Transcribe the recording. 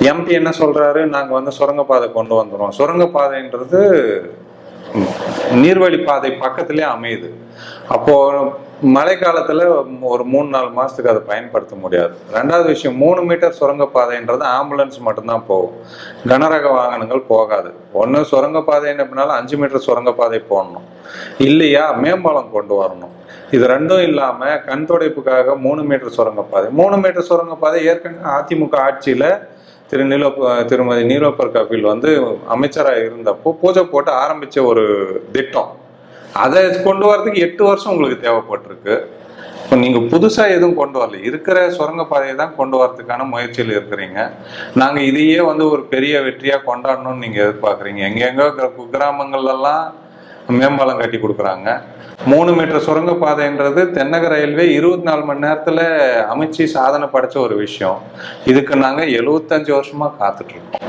MP என்ன சொல்றாரு? நாங்க வந்து சுரங்கப்பாதை கொண்டு வந்துடும் சுரங்கப்பாதைன்றது நீர்வழி பாதை பக்கத்திலே அமையுது. அப்போ மழை காலத்துல ஒரு மூணு நாலு மாசத்துக்கு அதை பயன்படுத்த முடியாது. ரெண்டாவது விஷயம் மூணு மீட்டர் சுரங்கப்பாதைன்றது ஆம்புலன்ஸ் மட்டும்தான் போகும். கனரக வாகனங்கள் போகாது. ஒன்று சுரங்கப்பாதைன்னு அப்படின்னாலும் அஞ்சு மீட்டர் சுரங்கப்பாதை போடணும். இல்லையா? மேம்பாலம் கொண்டு வரணும். இது ரெண்டும் இல்லாம கண் துடைப்புக்காக மூணு மீட்டர் சுரங்கப்பாதை. மூணு மீட்டர் சுரங்கப்பாதை ஏற்கனவே அதிமுக ஆட்சியில திரு நீலோ திருமதி நீலோபர் கபில் வந்து அமைச்சராக இருந்தப்போ பூஜை போட்டு ஆரம்பித்த ஒரு திட்டம். அதை கொண்டு வரதுக்கு எட்டு வருஷம் உங்களுக்கு தேவைப்பட்டிருக்கு. இப்போ நீங்கள் புதுசாக எதுவும் கொண்டு வரல. இருக்கிற சுரங்கப்பாதையை தான் கொண்டு வரதுக்கான முயற்சியில் இருக்கிறீங்க. நாங்கள் இதையே வந்து ஒரு பெரிய வெற்றியாக கொண்டாடணும்னு நீங்கள் எதிர்பார்க்குறீங்க. எங்கெங்கோ கிராமங்கள்லாம் மேம்பாலம் கட்டி கொடுக்குறாங்க. மூணு மீட்டர் சுரங்கப்பாதைன்றது தென்னக ரயில்வே இருபத்தி நாலு மணி நேரத்தில் அமைச்சு சாதனை படைச்ச ஒரு விஷயம். இதுக்கு நாங்கள் எழுபத்தஞ்சு வருஷமாக காத்துட்ருக்கோம்